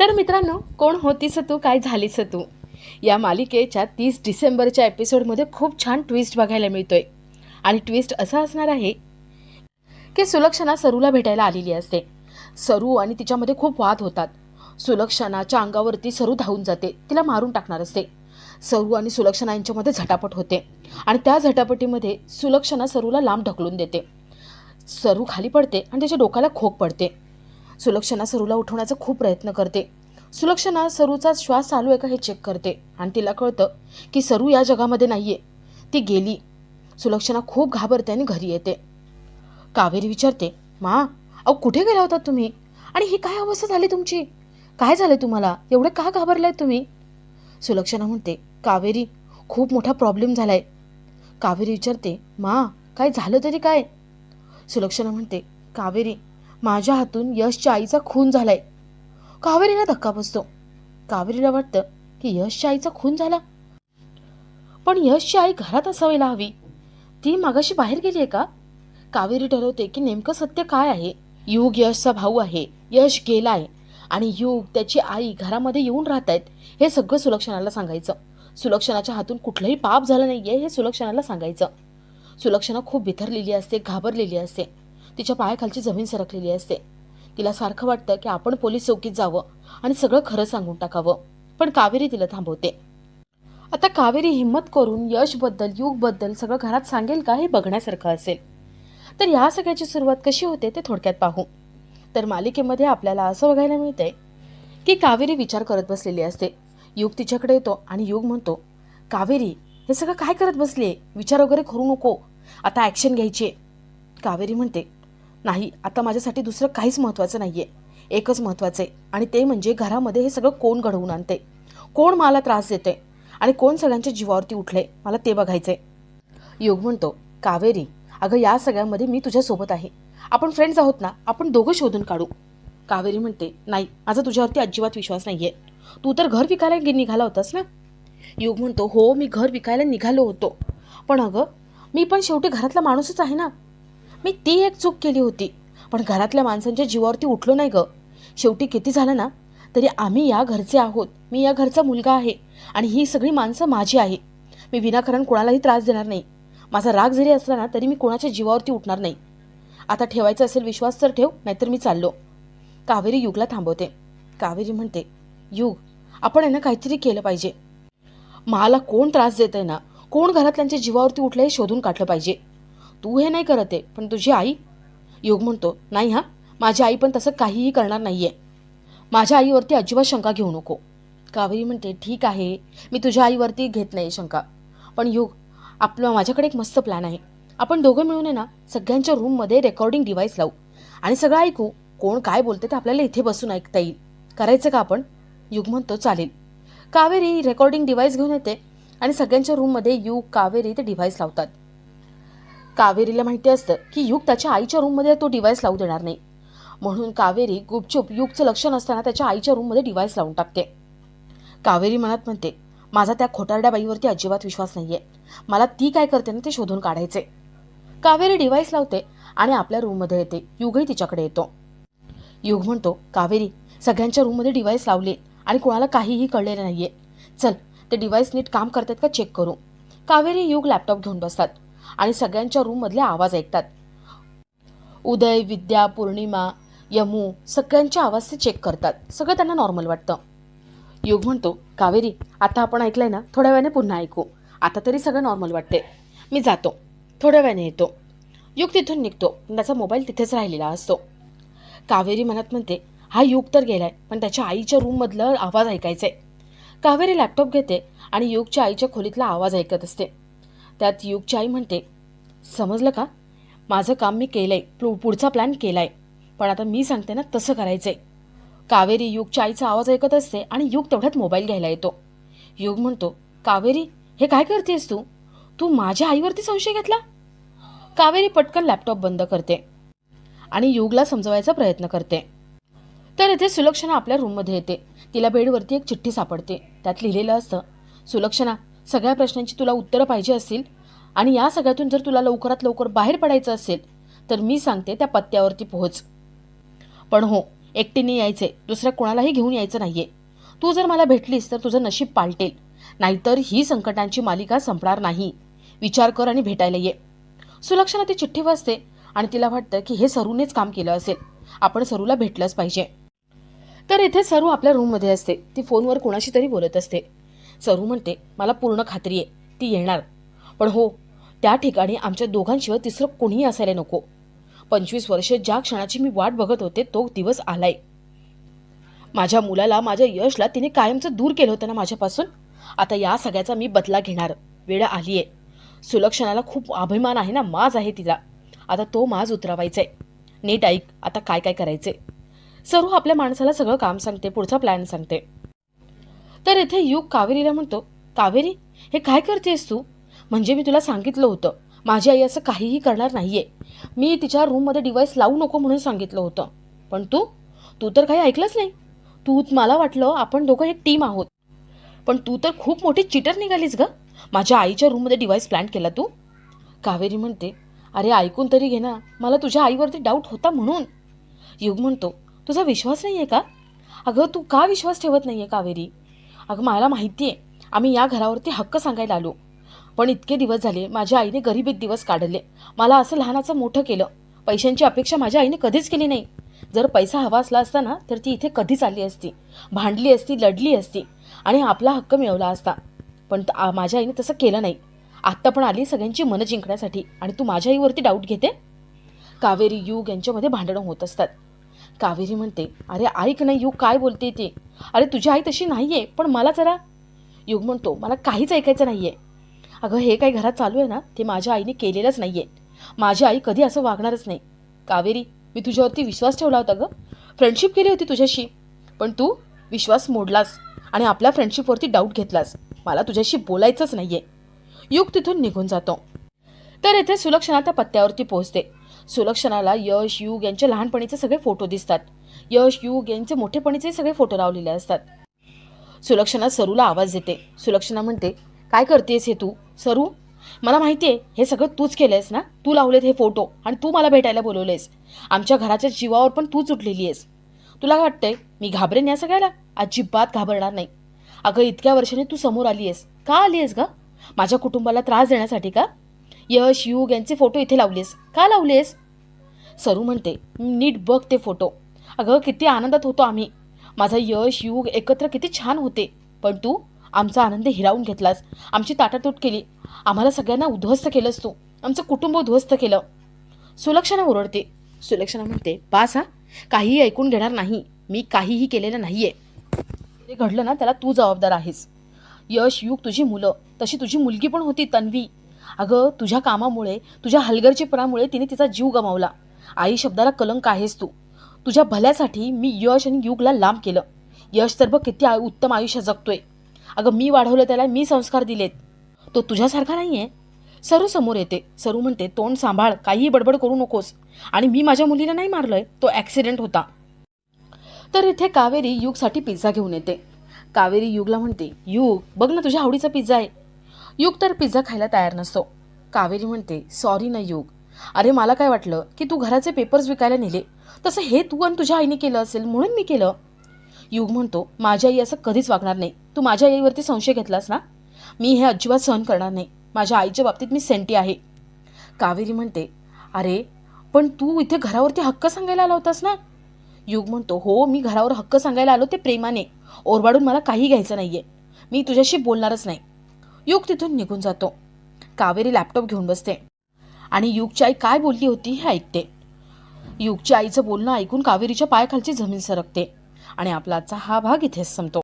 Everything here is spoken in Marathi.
तर मित्रांनो कोण होतीस तू? काय झालीस तू? या मालिकेच्या तीस डिसेंबरच्या एपिसोडमध्ये खूप छान ट्विस्ट बघायला मिळतोय. आणि ट्विस्ट असा असणार आहे की सुलक्षणा सरूला भेटायला आलेली असते. सरू आणि तिच्यामध्ये खूप वाद होतात. सुलक्षणाच्या अंगावरती सरू धावून जाते. तिला मारून टाकणार असते. सरू आणि सुलक्षणा यांच्यामध्ये झटापट होते. आणि त्या झटापटीमध्ये सुलक्षणा सरूला लांब ढकलून देते. सरू खाली पडते आणि त्याच्या डोक्याला खोक पडते. सुलक्षणा सरूला उठवण्याचा खूप प्रयत्न करते. सुलक्षणा सरूचा श्वास चालू आहे का हे चेक करते आणि तिला कळतं की सरू या जगामध्ये नाहीये. ती गेली. सुलक्षणा खूप घाबरते आणि घरी येते. कावेरी विचारते मा अहो कुठे गेला होता तुम्ही? आणि ही काय अवस्था झाली तुमची? काय झालं तुम्हाला? एवढे का घाबरलाय तुम्ही? सुलक्षणा म्हणते कावेरी खूप मोठा प्रॉब्लेम झालाय. कावेरी विचारते मा काय झालं तरी काय? सुलक्षणा म्हणते कावेरी माझ्या हातून यशच्या आईचा खून झालाय. कावेरीला धक्का बसतो. कावेरीला वाटतं की यशच्या आईचा खून झाला. पण यशची आई घरात असावायला हवी. ती मागाशी बाहेर गेली आहे का? कावेरी ठरवते की नेमकं सत्य काय आहे? युग यशचा भाऊ आहे. यश गेलाय. आणि युग त्याची आई घरामध्ये येऊन राहत आहेत हे सगळं सुलक्षणाला सांगायचं. सुलक्षणाच्या हातून कुठलंही पाप झालं नाहीये हे सुलक्षणाला सांगायचं. सुलक्षणा खूप बिथरलेली असते घाबरलेली असते. तिच्या पायाखालची जमीन सरकलेली असते. तिला सारखं वाटतं की आपण पोलीस चौकीत जावं आणि सगळं खरं सांगून टाकावं पण कावेरी तिला थांबवते. आता कावेरी हिंमत करून यशबद्दल युगबद्दल सगळं घरात सांगेल का हे बघण्यासारखं असेल. तर या सगळ्याची सुरुवात कशी होते ते थोडक्यात पाहू. तर मालिकेमध्ये आपल्याला असं बघायला मिळतंय की कावेरी विचार करत बसलेली असते. युग तिच्याकडे येतो आणि युग म्हणतो कावेरी हे सगळं काय करत बसले विचार वगैरे करू नको. आता ॲक्शन घ्यायची कावेरी म्हणते नाही आता माझ्यासाठी दुसरं काहीच महत्त्वाचं नाही आहे एकच महत्त्वाचं. आहे आणि ते म्हणजे घरामध्ये हे सगळं कोण घडवून आणते? कोण मला त्रास देते? आणि कोण सगळ्यांच्या जीवावरती उठले? मला ते बघायचं आहे योग म्हणतो कावेरी अगं या सगळ्यामध्ये मी तुझ्यासोबत आहे. आपण फ्रेंड्स आहोत ना आपण दोघं शोधून काढू. कावेरी म्हणते नाही माझा तुझ्यावरती अजिबात विश्वास नाही आहे तू तर घर विकायला निघाला होतास ना? योग म्हणतो हो मी घर विकायला निघालो होतो. पण अगं मी पण शेवटी घरातला माणूसच आहे ना. मी ती एक चूक केली होती. पण घरातल्या माणसांच्या जीवावरती उठलो नाही ग. शेवटी किती झालं ना तरी आम्ही या घरचे आहोत. मी या घरचा मुलगा आहे आणि ही सगळी माणसं माझी आहे. मी विनाकारण कोणालाही त्रास देणार नाही. माझा राग जरी असला ना तरी मी कोणाच्या जीवावरती उठणार नाही. आता ठेवायचा असेल विश्वास तर ठेव नाहीतर मी चाललो. कावेरी युगला थांबवते. कावेरी म्हणते युग आपण आहे ना काहीतरी केलं पाहिजे. मला कोण त्रास देत आहे ना कोण घरातल्यांच्या जीवावरती उठलं हे शोधून काढलं पाहिजे. तू हे नाही करत आहे पण तुझी आई? योग म्हणतो नाही हा माझी आई पण तसं काहीही करणार नाही आहे माझ्या आईवरती अजिबात शंका घेऊ नको. कावेरी म्हणते ठीक आहे मी तुझ्या आईवरती घेत नाही शंका. पण युग आपलं माझ्याकडे एक मस्त प्लॅन आहे. आपण दोघं मिळून आहे ना सगळ्यांच्या रूममध्ये रेकॉर्डिंग डिव्हाइस लावू. आणि सगळं ऐकू कोण काय बोलते ते आपल्याला इथे बसून ऐकता येईल. करायचं का आपण? युग म्हणतो चालेल. कावेरी रेकॉर्डिंग डिव्हाइस घेऊन येते आणि सगळ्यांच्या रूममध्ये युग कावेरी ते डिव्हाइस लावतात. कावेरीला माहिती असतं की युग त्याच्या आईच्या रूममध्ये तो डिव्हाइस लावू देणार नाही. म्हणून कावेरी गुपचूप युगचं लक्ष नसताना त्याच्या आईच्या रूममध्ये डिव्हाइस लावून टाकते. कावेरी मनात म्हणते माझा त्या खोटारड्या बाईवरती अजिबात विश्वास नाहीये. मला ती काय करते ना ते शोधून काढायचे. कावेरी डिव्हाइस लावते आणि आपल्या रूममध्ये येते. युगही तिच्याकडे येतो. युग म्हणतो कावेरी सगळ्यांच्या रूममध्ये डिव्हाइस लावले आणि कोणाला काहीही कळलेलं नाहीये. चल ते डिव्हाइस नीट काम करतात का चेक करू. कावेरी युग लॅपटॉप घेऊन बसतात. आणि सगळ्यांच्या रूममधले आवाज ऐकतात. उदय विद्या पौर्णिमा यमू सगळ्यांचे आवाज ते चेक करतात. सगळं त्यांना नॉर्मल वाटतं. युग म्हणतो कावेरी आता आपण ऐकलंय ना थोड्या वेळाने पुन्हा ऐकू. आता तरी सगळं नॉर्मल वाटते. मी जातो. थोड्या वेळाने येतो. युग तिथून निघतो. पण त्याचा मोबाईल तिथेच राहिलेला असतो. कावेरी मनात म्हणते हा युग तर गेलाय पण त्याच्या आईच्या रूममधलं आवाज ऐकायचा आहे कावेरी लॅपटॉप घेते आणि युगच्या आईच्या खोलीतला आवाज ऐकत असते. त्यात युगची आई म्हणते समजलं का? माझं काम मी केलंय पु- पुढचा प्लॅन केला आहे पण आता मी सांगते ना तसं करायचंय. कावेरी युगच्या आईचा आवाज ऐकत असते आणि युग तेवढ्यात मोबाईल घ्यायला येतो. युग म्हणतो कावेरी हे काय करतेस तू? तू माझ्या आईवरती संशय घेतला? कावेरी पटकन लॅपटॉप बंद करते आणि युगला समजवायचा प्रयत्न करते. तर इथे सुलक्षणा आपल्या रूममध्ये येते. तिला बेडवरती एक चिठ्ठी सापडते. त्यात लिहिलेलं असतं सुलक्षणा सगळ्या प्रश्नांची तुला उत्तरं पाहिजे असतील आणि या सगळ्यातून जर तुला लवकरात लवकर बाहेर पडायचं असेल तर मी सांगते त्या पत्त्यावरती पोहोच. पण हो एकटीने यायचे दुसऱ्या कोणालाही घेऊन यायचं नाहीये. तू जर मला भेटलीस तर तुझं नशीब पालटेल. नाहीतर ही संकटांची मालिका संपणार नाही. विचार कर आणि भेटायला ये. सुलक्षणा ती चिठ्ठी वाचते आणि तिला वाटतं की हे सरूनेच काम केलं असेल. आपण सरूला भेटलंच पाहिजे. तर इथे सरू आपल्या रूममध्ये असते. ती फोनवर कोणाशी तरी बोलत असते. सरू म्हणते मला पूर्ण खात्री आहे ती येणार. पण हो त्या ठिकाणी आमच्या दोघांशिवाय तिसरं कोणीही असायला नको. पंचवीस वर्षे ज्या क्षणाची मी वाट बघत होते तो दिवस आलाय. माझ्या मुलाला माझ्या यशला तिने कायमचं दूर केलं होतं ना माझ्यापासून? आता या सगळ्याचा मी बदला घेणार. वेळ आली आहे सुलक्षणाला खूप अभिमान आहे ना माज आहे तिला. आता तो माज उतरवायचा आहे नीट ऐक आता काय काय करायचे सरू आपल्या माणसाला सगळं काम सांगते पुढचा प्लॅन सांगते. तर येथे युग कावेरीला म्हणतो कावेरी हे काय करतेस तू? म्हणजे मी तुला सांगितलं होतं माझी आई असं काहीही करणार नाहीये. मी तिच्या रूममध्ये डिव्हाइस लावू नको म्हणून सांगितलं होतं. पण तू तू तर काही ऐकलंच नाही. तू मला वाटलं आपण दोघं एक टीम आहोत. पण तू तर खूप मोठी चिटर निघालीस ग. माझ्या आईच्या रूममध्ये डिव्हाइस प्लॅन केला तू. कावेरी म्हणते अरे ऐकून तरी घे ना. मला तुझ्या आईवरती डाऊट होता म्हणून. युग म्हणतो तुझा विश्वास नाही आहे का? अगं तू का विश्वास ठेवत नाही आहे कावेरी? अगं मला माहिती आहे आम्ही या घरावरती हक्क सांगायला आलो. पण इतके दिवस झाले माझ्या आईने गरिबीत दिवस काढले. मला असं लहानाचं मोठं केलं. पैशांची अपेक्षा माझ्या आईने कधीच केली नाही. जर पैसा हवा असला असता ना तर ती इथे कधीच आली असती? भांडली असती लढली असती? आणि आपला हक्क मिळवला असता. पण आ- माझ्या आईने तसं केलं नाही. आत्ता पण आली सगळ्यांची मनं जिंकण्यासाठी. आणि तू माझ्या आईवरती डाऊट घेते? कावेरी युग यांच्यामध्ये भांडणं होत असतात. कावेरी म्हणते अरे ऐक नाही युग काय बोलते ते? अरे तुझी आई तशी नाही आहे पण मला जरा. युग म्हणतो मला काहीच ऐकायचं नाही आहे अगं हे काय घरात चालू आहे ना ते माझ्या आईने केलेलंच नाही आहे माझी आई कधी असं वागणारच नाही. कावेरी मी तुझ्यावरती विश्वास ठेवला होता गं. फ्रेंडशिप केली होती तुझ्याशी. पण तू विश्वास मोडलास आणि आपल्या फ्रेंडशिपवरती डाऊट घेतलास. मला तुझ्याशी बोलायचंच नाही आहे युग तिथून निघून जातो. तर येथे सुलक्षणा त्या पत्त्यावरती पोहोचते. सुलक्षणाला यश युग यांचे लहानपणीचे सगळे फोटो दिसतात. यश युग यांचे मोठेपणीचे सगळे फोटो लावलेले असतात. सुलक्षणा सरूला आवाज देते सुलक्षणा म्हणते काय करतेस हे तू? सरू मला माहिती आहे हे सगळं तूच केलंयस ना? तू लावलेत हे फोटो आणि तू मला भेटायला बोलवलेस. आमच्या घराच्या जीवावर पण तूच उठलेली आहेस. तुला काय वाटतंय मी घाबरेन या सगळ्याला? अजिबात घाबरणार नाही. अगं इतक्या वर्षाने तू समोर आली आहेस. का आली आहेस ग? माझ्या कुटुंबाला त्रास देण्यासाठी का? यश युग यांचे फोटो इथे लावलेस. का लावलेस? सरू म्हणते नीट बघ ते फोटो. अगं किती आनंदात होतो आम्ही. माझा यश युग एकत्र किती छान होते. पण तू आमचा आनंद हिरावून घेतलास. आमची ताटातूट केली. आम्हाला सगळ्यांना उद्ध्वस्त केलंस तू. आमचं कुटुंब उद्ध्वस्त केलं. सुलक्षणा ओरडते. सुलक्षणा म्हणते पास हा. काहीही ऐकून घेणार नाही. मी काहीही केलेलं नाही आहे ते घडलं ना त्याला तू जबाबदार आहेस. यश युग तुझी मुलं. तशी तुझी मुलगी पण होती तन्वी. अगं तुझ्या कामामुळे तुझ्या हलगर्जीपणामुळे तिने तिचा जीव गमावला. आई शब्दाला कलंक आहेस तू. तुझ्या भल्यासाठी मी यश आणि युगला लांब केलं. यश तर बघ किती आयु उत्तम आयुष्य जगतोय. अगं मी वाढवलं त्याला मी संस्कार दिलेत. तो तुझ्यासारखा नाही आहे सरू समोर येते. सरू म्हणते तोंड सांभाळ काहीही बडबड करू नकोस. आणि मी माझ्या मुलीला नाही मारलंय तो ॲक्सिडेंट होता. तर इथे कावेरी युगसाठी पिझ्झा घेऊन येते. कावेरी युगला म्हणते युग बघ ना तुझ्या आवडीचा पिझ्झा आहे. युग तर पिझ्झा खायला तयार नसतो. कावेरी म्हणते सॉरी ना युग अरे मला काय वाटलं की तू घराचे पेपर्स विकायला नेले? तसं हे तू आणि तुझ्या आईने केलं असेल म्हणून मी केलं. युग म्हणतो माझी आई असं कधीच वागणार नाही. तू माझ्या आईवरती संशय घेतलास ना? मी हे अजिबात सहन करणार नाही. माझ्या आईच्या बाबतीत मी सेंटी आहे. कावेरी म्हणते अरे पण तू इथे घरावरती हक्क सांगायला आला होतास ना? युग म्हणतो हो मी घरावर हक्क सांगायला आलो ते प्रेमाने. ओरबाडून मला काही घ्यायचं नाहीये. मी तुझ्याशी बोलणारच नाही. युग तिथून निघून जातो. कावेरी लॅपटॉप घेऊन बसते. आणि युगची आई काय बोलली होती हे ऐकते. युगच्या आईचं बोलणं ऐकून कावेरीच्या पायाखालची जमीन सरकते आणि आपलाचा हा भाग इथेच संपतो.